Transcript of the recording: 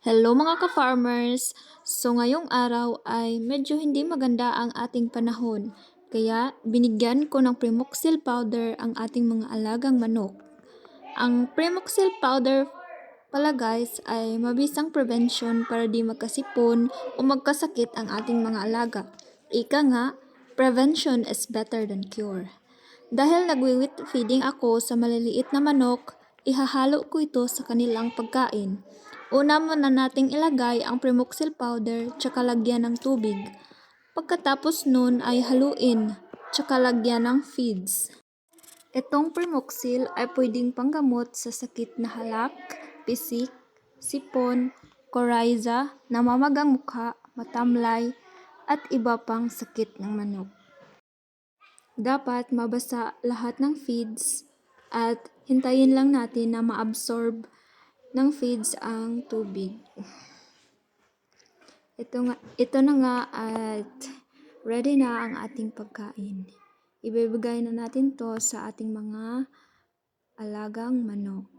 Hello mga ka-farmers! So ngayong araw ay medyo hindi maganda ang ating panahon. Kaya binigyan ko ng Primoxil powder ang ating mga alagang manok. Ang Primoxil powder pala guys ay mabisang prevention para di magkasipon o magkasakit ang ating mga alaga. Ika nga, prevention is better than cure. Dahil nagwiwit feeding ako sa maliliit na manok, ihahalo ko ito sa kanilang pagkain. Una muna nating ilagay ang Primoxil powder tsaka lagyan ng tubig. Pagkatapos nun ay haluin tsaka lagyan ng feeds. Itong Primoxil ay pwedeng panggamot sa sakit na halak, pisik, sipon, coryza, namamagang mukha, matamlay, at iba pang sakit ng manok. Dapat mabasa lahat ng feeds at hintayin lang natin na maabsorb ng feeds ang tubig. Ito, nga, ito na nga at ready na ang ating pagkain. Ibibigay na natin to sa ating mga alagang manok.